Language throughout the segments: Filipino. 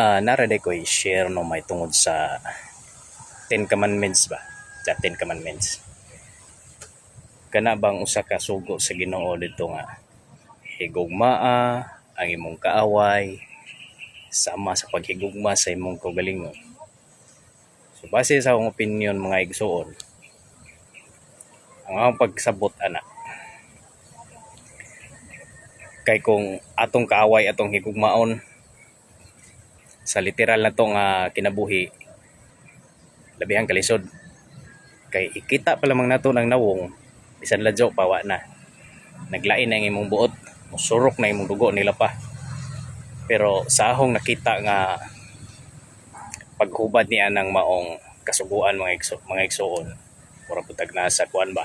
Ah, naraday ko i-share no may tungod sa Ten Commandments ba? Sa Ten Commandments. Kana bang usa ka sugo sa Ginoo dito nga higugmaa ang imong kaaway sama sa paghigugma sa imong kaugalingon. So base sa akong opinion mga igsuon, ang akong pagsabot ana kay kung atong kaaway atong higugmaon sa literal na to nga kinabuhi labihang kalisod. Kay ikita pa lamang nato ng nawong bisan ladyo pawa na. Naglain na ang imong buot musurok na imong dugo nila pa. Pero sa ahong nakita nga paghubad niya ng maong kasuguan mga igso, mga igsoon mura putag na sa kuan ba?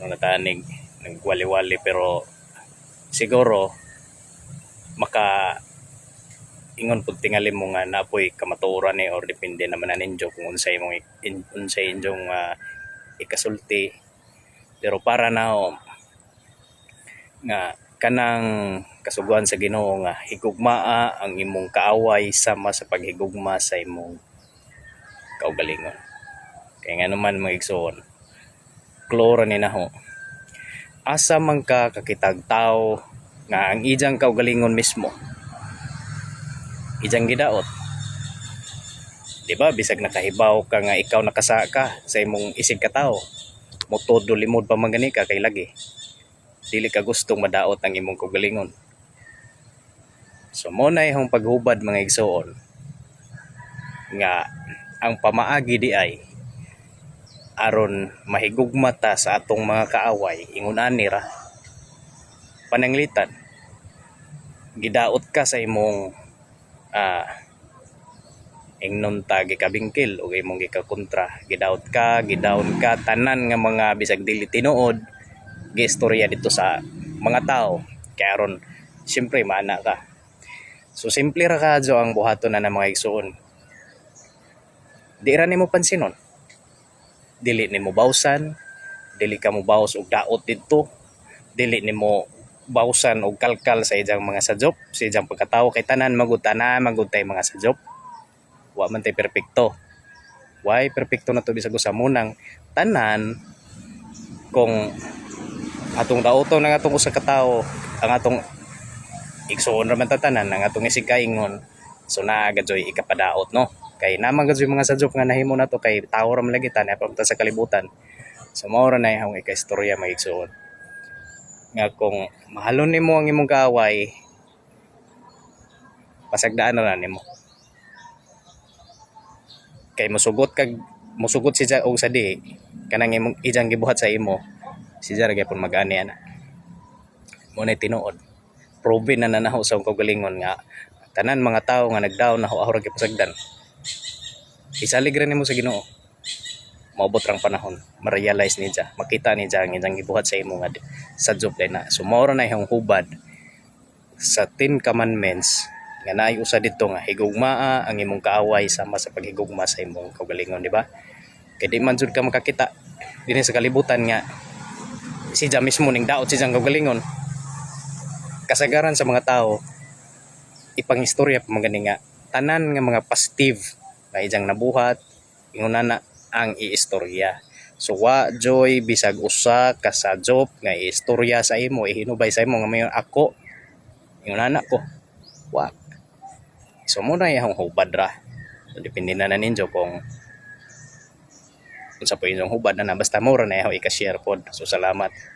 Ano natanig nagwali-wali pero siguro maka ingon pud tingali mo nga napoy kamatuoran ni or depende naman na kung unsay imong in, unsay inyong uh, ikasulti. Pero para na ho, nga kanang kasuguan sa Ginoo nga higugmaa ang imong kaaway sama sa paghigugma sa imong kaugalingon. Kay nga naman mga igsoon kloro ni naho. Asa man ka kakitag tao nga ang ijang kaugalingon mismo ijang gidaot. Di ba? Bisag nakahibaw ka nga ikaw nakasa ka sa imong isig ka tao. Mo todo limod pa man gani ka kay lagi. Dili ka gustong madaot ang imong kaugalingon. So mo na ihong paghubad mga igsoon nga ang pamaagi di ay aron mahigugma ta sa atong mga kaaway ingon ani ra pananglitan. Gidaot ka sa imong ah ingnon ta gikabingkil o imong gikakontra. Gidaot ka gidaon ka tanan nga mga bisag dili tinuod giistorya dito sa mga tao. Kay aron siyempre maana ka. So simple ra kadyo ang buhaton na ng mga igsuon. Di ra nimo pansinon dili nimo bawsan dili ka mo bawas og daot didto dili nimo bawsan og kalkal sa ijang mga sajop sa ijang pagkatawo. Kay tanan magud tanan magud tay mga sajop wa man tay perpekto. Why perpekto na to bisag sa munang tanan kung atong daoton ang atong usa ka tawo ang atong igsuon ra man ta tanan ang atong isig kaingon so naa gadyoy ikapadaot no? Kay naman gadyoy mga sajop nga nahimo na to kay tawo ra man lagi ta na sa kalibutan. So mao ra na ihang ika-istorya magigsuon nga kung mahalon nimo ang imong kaaway pasagdaan na nimo. Kay mosugot kag mosugot si og sa di kanang imong ijang gibuhat sa imo si Jar gyapon mag-ani ana. Mo na tinuod. Proven na nanaho sa akong kaugalingon nga tanan mga tao nga nagdaw na ahora gipasagdan isalig rin nimo sa Ginoo maubot rang panahon. Ma-realize ni Jah makita ni Jah ang gibuhat sa imo nga sa job na. So mao ra na ihang hubad sa Ten Commandments. Nga naay usa dito nga higugmaa ang imong kaaway sama sa paghigugma sa imong kaugalingon di ba? Kay di man jud ka makakita dinhi sa kalibutan nga si Jah mismo ning daot si Jah kaugalingon. Kasagaran sa mga tao ipangistorya pa mga nga tanan nga mga positive nga ijang nabuhat ingon na ang iistorya. So wa joy bisag usa ka sa job nga iistorya sa imo ihinubay sa imo nga mayon ako. Ingon na ko. Wa. So mo na yung hubad ra. So depende na na ninyo kung unsa po inyong hubad na na. Basta mo ra na yung ika-share pod. So salamat